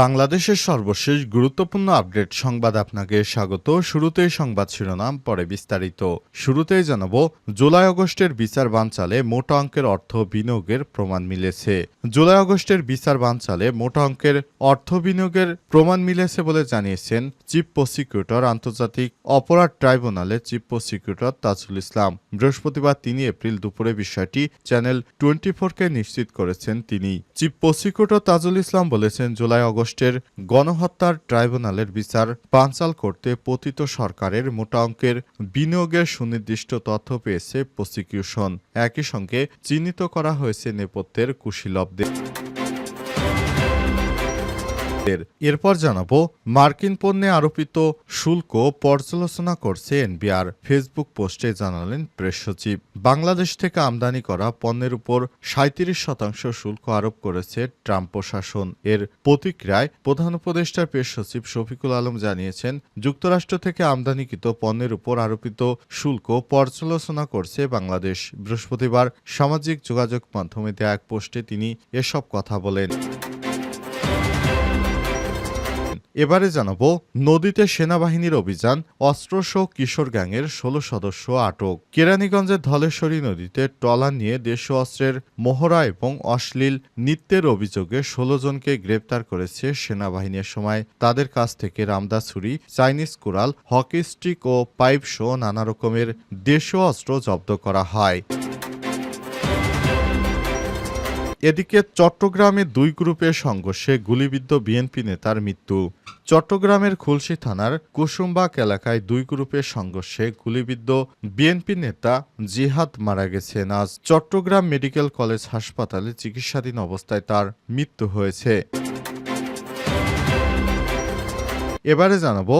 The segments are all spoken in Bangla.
বাংলাদেশের সর্বশেষ গুরুত্বপূর্ণ আপডেট সংবাদ আপনাকে স্বাগত। শুরুতেই সংবাদ শিরোনাম, পরে বিস্তারিত। শুরুতেই জানাব, জুলাই আগস্টের বিচার বানচালে মোটা অঙ্কের অর্থ বিনিয়োগের প্রমাণ মিলেছে। জুলাই আগস্টের বিচার বানচালে মোটা অঙ্কের অর্থ বিনিয়োগের প্রমাণ মিলেছে বলে জানিয়েছেন চিফ প্রসিকিউটর আন্তর্জাতিক অপরাধ ট্রাইব্যুনালে চিফ প্রসিকিউটর তাজুল ইসলাম। বৃহস্পতিবার তিন এপ্রিল দুপুরে বিষয়টি চ্যানেল টোয়েন্টি ফোরকে নিশ্চিত করেছেন তিনি। চিফ প্রসিকিউটর তাজুল ইসলাম বলেছেন, জুলাই আগস্টের গণহত্যার ট্রাইব্যুনালের বিচার পাঞ্চাল করতে পতিত সরকারের মোটা অঙ্কের বিনিয়োগের সুনির্দিষ্ট তথ্য পেয়েছে প্রসিকিউশন। একই সঙ্গে চিহ্নিত করা হয়েছে নেপথ্যের কুশীলবদের। এরপর জানাব, মার্কিন পণ্যে আরোপিত শুল্ক পর্যালোচনা করছে এনবিআর। ফেসবুক পোস্টে জানালেন প্রেস সচিব। বাংলাদেশ থেকে আমদানি করা পণ্যের উপর সাঁত্রিশ শতাংশ শুল্ক আরোপ করেছে ট্রাম্প প্রশাসন। এর প্রতিক্রিয়ায় প্রধান উপদেষ্টার প্রেস সচিব শফিকুল আলম জানিয়েছেন, যুক্তরাষ্ট্র থেকে আমদানিকৃত পণ্যের উপর আরোপিত শুল্ক পর্যালোচনা করছে বাংলাদেশ। বৃহস্পতিবার সামাজিক যোগাযোগ মাধ্যমে দেয়া এক পোস্টে তিনি এসব কথা বলেন। এবারে জানাব নদীতে সেনাবাহিনীর অভিযান, অস্ত্রসহ কিশোর গ্যাংয়ের ষোলো সদস্য আটক। কেরানীগঞ্জের ধলেশ্বরী নদীতে ট্রলার নিয়ে দেশীয় অস্ত্রের মহড়া এবং অশ্লীল নৃত্যের অভিযোগে ষোলো জনকে গ্রেপ্তার করেছে সেনাবাহিনীর সময়। তাদের কাছ থেকে রামদা ছুরি চাইনিজ কুড়াল, হকি স্টিক ও পাইপ সহ নানা রকমের দেশীয় অস্ত্র জব্দ করা হয়। এদিকে চট্টগ্রামে দুই গ্রুপের সংঘর্ষে গুলিবিদ্ধ বিএনপি নেতার মৃত্যু। চট্টগ্রামের খুলশী থানার কুসুমবাগ এলাকায় দুই গ্রুপের সংঘর্ষে গুলিবিদ্ধ বিএনপি নেতা জিহাদ মারা গেছেন। আজ চট্টগ্রাম মেডিকেল কলেজ হাসপাতালে চিকিৎসাধীন অবস্থায় তার মৃত্যু হয়েছে। এবারে জানাব,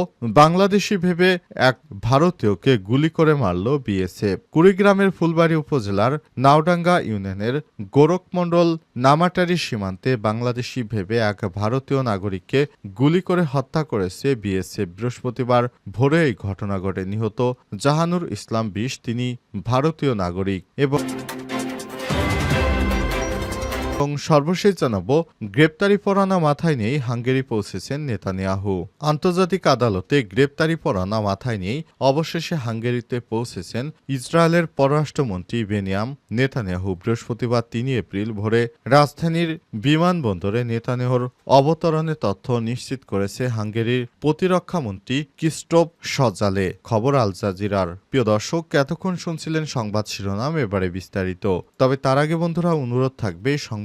বাংলাদেশি ভেবে এক ভারতীয়কে গুলি করে মারল বিএসএফ। কুড়িগ্রামের ফুলবাড়ী উপজেলার নাওডাঙ্গা ইউনিয়নের গোরখমণ্ডল নামাটারি সীমান্তে বাংলাদেশি ভেবে এক ভারতীয় নাগরিককে গুলি করে হত্যা করেছে বিএসএফ। বৃহস্পতিবার ভোরে এই ঘটনা ঘটে। নিহত জাহানুর ইসলাম বিশ, তিনি ভারতীয় নাগরিক এবং এবং সর্বশেষ জানাব, গ্রেপ্তারি পরানা মাথায় নিয়েই হাঙ্গেরি পৌঁছেছেন নেতানিয়াহু। আন্তর্জাতিক আদালতে গ্রেপ্তারি পরানা মাথায় নিয়েই অবশেষে হাঙ্গেরিতে পৌঁছেছেন ইসরায়েলের পররাষ্ট্রমন্ত্রী বেনিয়াম নেতানিয়াহু। বৃহস্পতিবার তিন এপ্রিল ভোরে রাজধানীর বিমানবন্দরে নেতানিয়াহুর অবতরণের তথ্য নিশ্চিত করেছে হাঙ্গেরির প্রতিরক্ষা মন্ত্রী কিস্টোপ সজালে। খবর আল জাজিরার। প্রিয় দর্শক, এতক্ষণ শুনছিলেন সংবাদ শিরোনাম, এবারে বিস্তারিত। তবে তার আগে বন্ধুরা, অনুরোধ থাকবে এই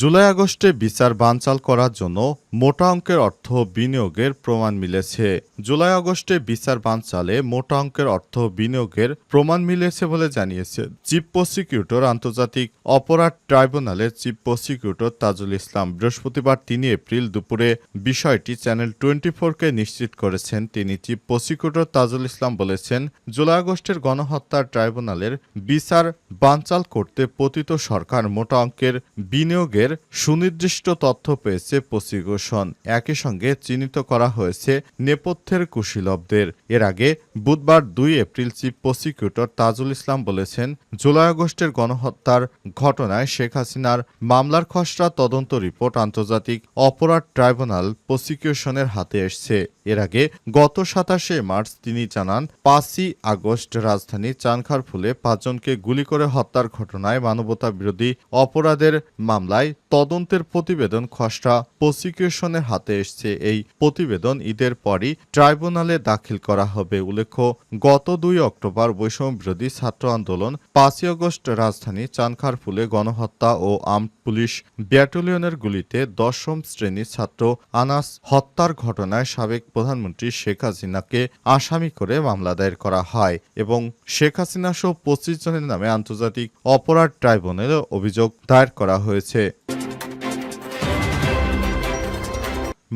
জুলাই আগস্টে বিচার বানচাল করার জন্য মোটা অঙ্কের অর্থ বিনিয়োগের প্রমাণ মিলেছে। জুলাই আগস্টে বিচার বানচালে মোটা অঙ্কের অর্থ বিনিয়োগের প্রমাণ মিলেছে বলে জানিয়েছে চিফ প্রসিকিউটর আন্তর্জাতিক অপরাধ ট্রাইব্যুনালের চিফ প্রসিকিউটর তাজুল ইসলাম। বৃহস্পতিবার তিন এপ্রিল দুপুরে বিষয়টি চ্যানেল টোয়েন্টি ফোরকে নিশ্চিত করেছেন। তিনি চিফ প্রসিকিউটর তাজুল ইসলাম বলেছেন, জুলাই আগস্টের গণহত্যার ট্রাইব্যুনালের বিচার বানচাল করতে পতিত সরকার মোটা অঙ্কের বিনিয়োগের সুনির্দিষ্ট তথ্য পেয়েছে প্রসিকিউশন একই সঙ্গে চিহ্নিত করা হয়েছে নেপথ্যের কুশীলবদের। এর আগে বুধবার দুই April chief prosecutor Tajul Islam বলেছেন, জুলাই আগস্টের গণহত্যার ঘটনায় শেখ হাসিনার মামলার খসড়া তদন্ত রিপোর্ট আন্তর্জাতিক অপরাধ ট্রাইব্যুনাল প্রসিকিউশনের হাতে এসছে। এর আগে গত সাতাশে মার্চ তিনি জানান, পাঁচই আগস্ট রাজধানীর চানখারফুলে পাঁচজনকে গুলি করে হত্যার ঘটনায় মানবতা বিরোধী অপরাধের মামলায় তদন্তের প্রতিবেদন খসড়া প্রসিকিউশনের হাতে এসছে। এই প্রতিবেদন ঈদের পরই ট্রাইব্যুনালে দাখিল করা হবে। উল্লেখ্য, গত দুই অক্টোবর বৈষম্য বিরোধী ছাত্র আন্দোলন পাঁচই আগস্ট রাজধানী চানখারফুলে গণহত্যা ও আর্মড পুলিশ ব্যাটালিয়নের গুলিতে দশম শ্রেণির ছাত্র আনাস হত্যার ঘটনায় সাবেক প্রধানমন্ত্রী শেখ হাসিনাকে আসামি করে মামলা দায়ের করা হয় এবং শেখ হাসিনা সহ পঁচিশ জনের নামে আন্তর্জাতিক অপরাধ ট্রাইব্যুনালে অভিযোগ দায়ের করা হয়েছে।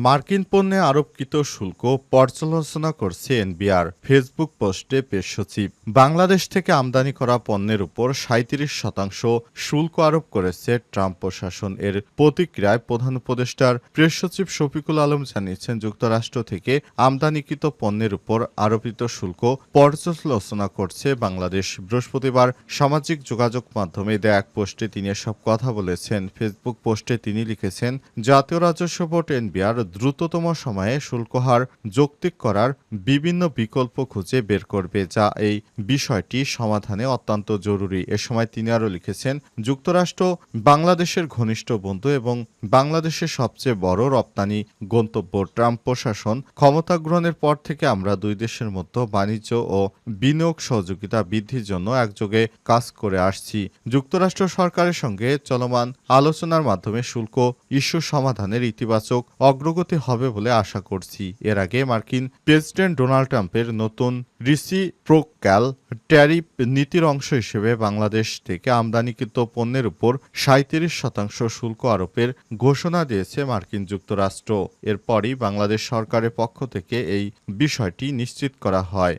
মার্কিন পণ্যে আরোপকৃত শুল্ক পর্যালোচনা করছে এনবিআর। ফেসবুক পোস্টে পেশ সচিব, বাংলাদেশ থেকে আমদানি করা পণ্যের উপর সাঁত্রিশ শতাংশ শুল্ক আরোপ করেছে ট্রাম্প প্রশাসন। এর প্রতিক্রিয়ায় প্রধান উপদেষ্টার প্রেস সচিব শফিকুল আলম জানিয়েছেন, যুক্তরাষ্ট্র থেকে আমদানিকৃত পণ্যের উপর আরোপিত শুল্ক পর্যালোচনা করছে বাংলাদেশ। বৃহস্পতিবার সামাজিক যোগাযোগ মাধ্যমে দেয়া এক পোস্টে তিনি এসব কথা বলেছেন। ফেসবুক পোস্টে তিনি লিখেছেন, জাতীয় রাজস্ব বোর্ড এনবিআর দ্রুততম সময়ে শুল্ক হার যৌক্তিক করার বিভিন্ন বিকল্প খুঁজে বের করবে, যা এই বিষয়টি সমাধানে অত্যন্ত জরুরি। এ সময় তিনি আরও লিখেছেন, যুক্তরাষ্ট্র বাংলাদেশের ঘনিষ্ঠ বন্ধু এবং বাংলাদেশের সবচেয়ে বড় রপ্তানি গন্তব্য ট্রাম্প প্রশাসন। ক্ষমতা গ্রহণের পর থেকে আমরা দুই দেশের মধ্যে বাণিজ্য ও বিনিয়োগ সহযোগিতা বৃদ্ধির জন্য একযোগে কাজ করে আসছি। যুক্তরাষ্ট্র সরকারের সঙ্গে চলমান আলোচনার মাধ্যমে শুল্ক ইস্যু সমাধানের ইতিবাচক অগ্রগতি হবে বলে আশা করছি। এর আগে মার্কিন প্রেসিডেন্ট ডোনাল্ড ট্রাম্পের নতুন রিসি প্রোক্যাল ট্যারিফ নীতির অংশ হিসেবে বাংলাদেশ থেকে আমদানিকৃত পণ্যের উপর সাঁত্রিশ শতাংশ শুল্ক আরোপের ঘোষণা দিয়েছে মার্কিন যুক্তরাষ্ট্র। এরপরই বাংলাদেশ সরকারের পক্ষ থেকে এই বিষয়টি নিশ্চিত করা হয়।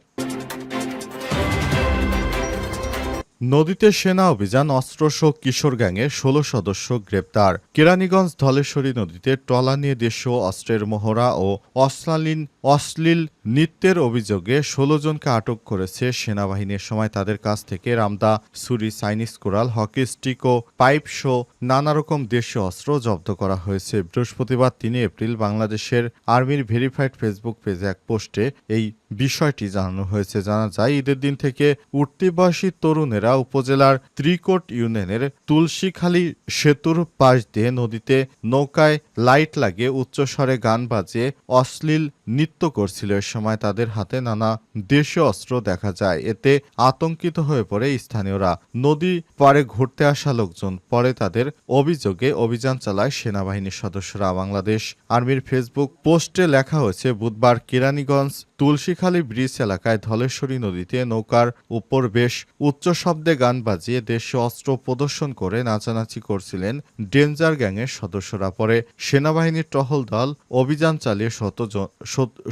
নদীতে সেনা অভিযান অস্ত্রসহ কিশোর গ্যাংয়ের ষোলো সদস্য গ্রেপ্তার। কেরানীগঞ্জ ধলেশ্বরী নদীতে ট্রলা নিয়ে দেশীয় অস্ত্রের মহড়া ও অশ্লালীন, অশ্লীল নৃত্যের অভিযোগে ষোলো জনকে আটক করেছে সেনাবাহিনীর সময় তাদের কাছ থেকে রামদা সুরি চাইনিজ কোরাল, হকি স্টিক ও পাইপ শো, নানা রকম দেশীয় অস্ত্র জব্দ করা হয়েছে। বৃহস্পতিবার তিন এপ্রিল বাংলাদেশের আর্মির ভেরিফাইড ফেসবুক পেজে এক পোস্টে এই বিষয়টি জানানো হয়েছে। জানা যায়, ঈদের দিন থেকে উঠতি বয়সী তরুণেরা উপজেলার ত্রিকোট ইউনিয়নের তুলসীখালী সেতুর পাশ দিয়ে নদীতে নৌকায় লাইট লাগে উচ্চস্বরে গান বাজে অশ্লীল নৃত্য করছিল। এ সময় তাদের হাতে নানা দেশীয় অস্ত্র দেখা যায়। এতে আতঙ্কিত হয়ে পড়ে স্থানীয়রা। নদী পারে ঘুরতে আসা লোকজন। পরে তাদের অভিযোগে অভিযান চালায় সেনাবাহিনীর সদস্যরা। বাংলাদেশ আর্মির ফেসবুক পোস্টে লেখা হয়েছে, বুধবার কেরানীগঞ্জ তুলসীখালী ব্রিজ এলাকায় ধলেশ্বরী নদীতে নৌকার উপর বেশ উচ্চ শব্দে গান বাজিয়ে দেশীয় অস্ত্র প্রদর্শন করে নাচানাচি করছিলেন ডেঞ্জার গ্যাংয়ের সদস্যরা। পরে সেনাবাহিনীর টহল দল অভিযান চালিয়ে শত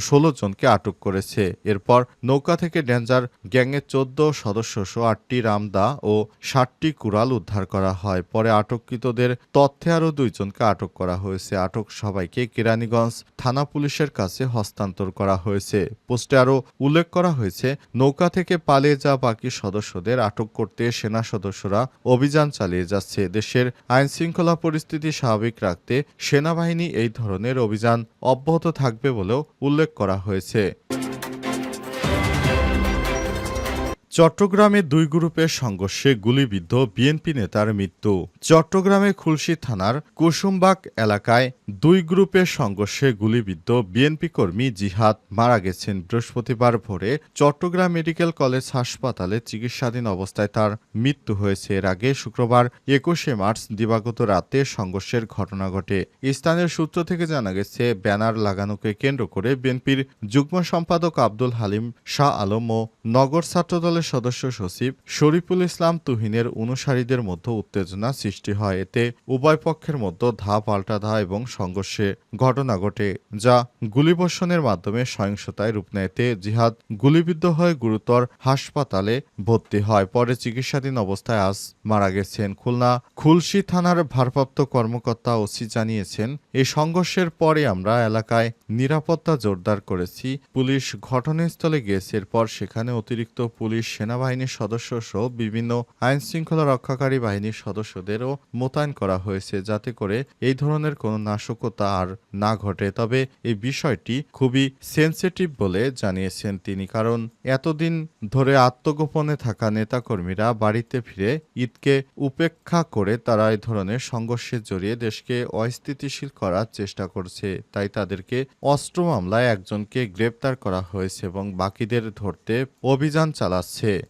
ষোলো জনকে আটক করেছে। এরপর নৌকা থেকে ডেঞ্জার গ্যাংয়ের চোদ্দ সদস্য সহ আটটি রামদা ও ষাটটি কুড়াল উদ্ধার করা হয়। পরে আটককৃতদের তথ্যে আরও দুইজনকে আটক করা হয়েছে। আটক সবাইকে কেরানীগঞ্জ থানা পুলিশের কাছে হস্তান্তর করা হয়েছে। পোস্টে আরও উল্লেখ করা হয়েছে, নৌকা থেকে পালিয়ে যাওয়া বাকি সদস্যদের আটক করতে সেনা সদস্যরা অভিযান চালিয়ে যাচ্ছে। দেশের আইন শৃঙ্খলা পরিস্থিতি স্বাভাবিক রাখতে সেনাবাহিনী এই ধরনের অভিযান অব্যাহত থাকবে বলেও উল্লেখ করা হয়েছে। চট্টগ্রামে দুই গ্রুপের সংঘর্ষে গুলিবিদ্ধ বিএনপি নেতার মৃত্যু। চট্টগ্রামে খুলশী থানার কুসুমবাগ এলাকায় দুই গ্রুপের সংঘর্ষে গুলিবিদ্ধ বিএনপি কর্মী জিহাদ মারা গেছেন। বৃহস্পতিবার ভোরে চট্টগ্রাম মেডিকেল কলেজ হাসপাতালে চিকিৎসাধীন অবস্থায় তার মৃত্যু হয়েছে। এর আগে শুক্রবার একুশে মার্চ দিবাগত রাতে সংঘর্ষের ঘটনা ঘটে। স্থানীয় সূত্র থেকে জানা গেছে, ব্যানার লাগানোকে কেন্দ্র করে বিএনপির যুগ্ম সম্পাদক আব্দুল হালিম শাহ আলম ও নগর ছাত্রদলের সদস্য সচিব শরীফুল ইসলাম তুহিনের অনুসারীদের মধ্যে উত্তেজনা সৃষ্টি হয়। এতে উভয় পক্ষের মধ্যে ধা পাল্টা ধা এবং সংঘর্ষে ঘটনা ঘটে, যা গুলিবর্ষণের মাধ্যমে সহিংসতায় রূপ নেয়। এতে জিহাদ গুলিবিদ্ধ হয়ে গুরুতর হাসপাতালে ভর্তি হয়। পরে চিকিৎসাধীন অবস্থায় আজ মারা গেছেন। খুলনা খুলশী থানার ভারপ্রাপ্ত কর্মকর্তা ওসি জানিয়েছেন, এই সংঘর্ষের পরে আমরা এলাকায় নিরাপত্তা জোরদার করেছি। পুলিশ ঘটনাস্থলে গিয়েছে। এরপর সেখানে অতিরিক্ত পুলিশ সেনাবাহিনীর সদস্য সহ বিভিন্ন আইন শৃঙ্খলা রক্ষাকারী বাহিনীর সদস্যদেরও মোতায়েন করা হয়েছে যাতে করে এই ধরনের কোনো নাশকতা আর না ঘটে। তবে এই বিষয়টি খুবই সেন্সিটিভ বলে জানিয়েছেন তিনি, কারণ এতদিন ধরে আত্মগোপনে থাকা নেতাকর্মীরা বাড়িতে ফিরে ঈদকে উপেক্ষা করে তারা এই ধরনের সংঘর্ষে জড়িয়ে দেশকে অস্থিতিশীল করার চেষ্টা করছে। তাই তাদেরকে অস্ত্র মামলায় একজনকে গ্রেপ্তার করা হয়েছে এবং বাকিদের ধরতে অভিযান চালাচ্ছে। 세